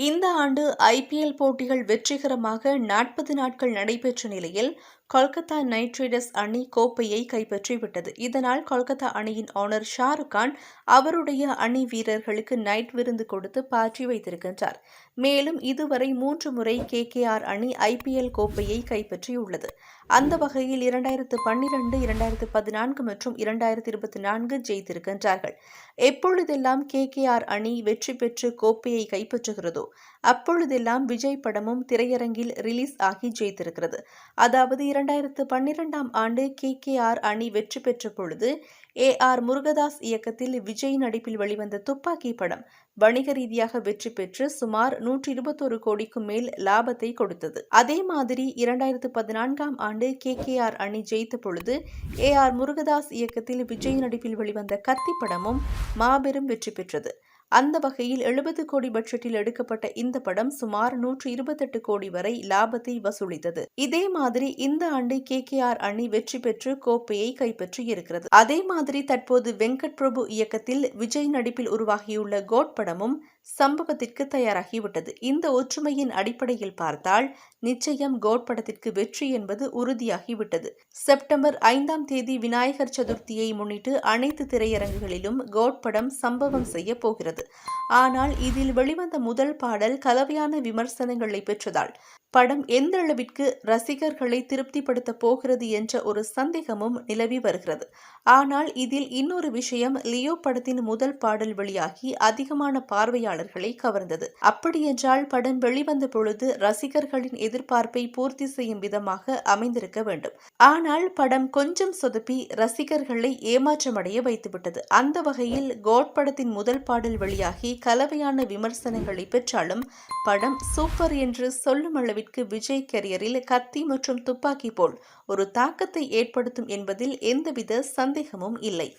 இந்த ஆண்டு ஐபிஎல் போட்டிகள் வெற்றிகரமாக நாற்பது நாட்கள் நடைபெற்ற நிலையில் கொல்கத்தா நைட் ரைடர்ஸ் அணி கோப்பையை கைப்பற்றிவிட்டது. இதனால் கொல்கத்தா அணியின் ஓனர் ஷாருக் கான் அவருடைய அணி வீரர்களுக்கு நைட் விருந்து கொடுத்து பாற்றி வைத்திருக்கின்றார். மேலும் இதுவரை மூன்று முறை கே கே ஆர் அணி ஐபிஎல் கோப்பையை கைப்பற்றியுள்ளது. அந்த வகையில் இரண்டாயிரத்து பன்னிரண்டு இரண்டாயிரத்து பதினான்கு மற்றும் இரண்டாயிரத்து இருபத்தி நான்கு ஜெயித்திருக்கின்றார்கள். எப்பொழுதெல்லாம் கே கே ஆர் அணி வெற்றி பெற்று கோப்பையை கைப்பற்றுகிறதோ அப்பொழுதெல்லாம் விஜய் படமும் திரையரங்கில் ரிலீஸ் ஆகி ஜெயித்திருக்கிறது. அதாவது இரண்டாயிரத்து பன்னிரெண்டாம் ஆண்டு கே கே ஆர் அணி வெற்றி பெற்ற பொழுது ஏ ஆர் முருகதாஸ் இயக்கத்தில் விஜய் நடிப்பில் வெளிவந்த துப்பாக்கி படம் வணிக ரீதியாக வெற்றி பெற்று சுமார் நூற்றி இருபத்தொரு கோடிக்கும் மேல் லாபத்தை கொடுத்தது. அதே மாதிரி இரண்டாயிரத்து பதினான்காம் ஆண்டு கே கே ஆர் அணி ஜெயித்த பொழுது ஏ ஆர் முருகதாஸ் இயக்கத்தில் விஜய் நடிப்பில் வெளிவந்த கத்தி படமும் மாபெரும் வெற்றி பெற்றது. அந்த வகையில் எழுபது கோடி பட்ஜெட்டில் எடுக்கப்பட்ட இந்த படம் சுமார் நூற்று இருபத்தெட்டு கோடி வரை லாபத்தை வசூலித்தது. இதே மாதிரி இந்த ஆண்டு கே கே ஆர் அணி வெற்றி பெற்று கோப்பையை கைப்பற்றி இருக்கிறது. அதே மாதிரி தற்போது வெங்கட் பிரபு இயக்கத்தில் விஜய் நடிப்பில் உருவாகியுள்ள கோட் படமும் சம்பவத்திற்கு தயாராகிவிட்டது இந்த ஒற்றுமையின் அடிப்படையில் பார்த்தால் நிச்சயம் கோட் படத்திற்கு வெற்றி என்பது உறுதியாகிவிட்டது செப்டம்பர் ஐந்தாம் தேதி விநாயகர் சதுர்த்தியை முன்னிட்டு அனைத்து திரையரங்குகளிலும் கோட் படம் சம்பவம் செய்ய போகிறது. இருந்தது ஆனால் இதில் வெளிவந்த முதல் பாடல் கலவையான விமர்சனங்களை பெற்றதால் படம் எந்த அளவிற்கு ரசிகர்களை திருப்திப்படுத்த போகிறது என்ற ஒரு சந்தேகமும் நிலவி வருகிறது. ஆனால் இதில் இன்னொரு விஷயம் லியோ படத்தின் முதல் பாடல் வெளியாகி அதிகமான பார்வையாளர்களை கவர்ந்தது. அப்படியென்றால் படம் வெளிவந்த பொழுது ரசிகர்களின் எதிர்பார்ப்பை பூர்த்தி செய்யும் விதமாக அமைந்திருக்க வேண்டும். ஆனால் படம் கொஞ்சம் சொதப்பி ரசிகர்களை ஏமாற்றமடைய வைத்துவிட்டது. அந்த வகையில் கோட் படத்தின் முதல் பாடல் வெளியாகி கலவையான விமர்சனங்களை பெற்றாலும் படம் சூப்பர் என்று சொல்லும் அளவிற்கு விஜய் கெரியரில் கத்தி மற்றும் துப்பாக்கி போல் ஒரு தாக்கத்தை ஏற்படுத்தும் என்பதில் எந்தவித சந்தேகமும் இல்லை.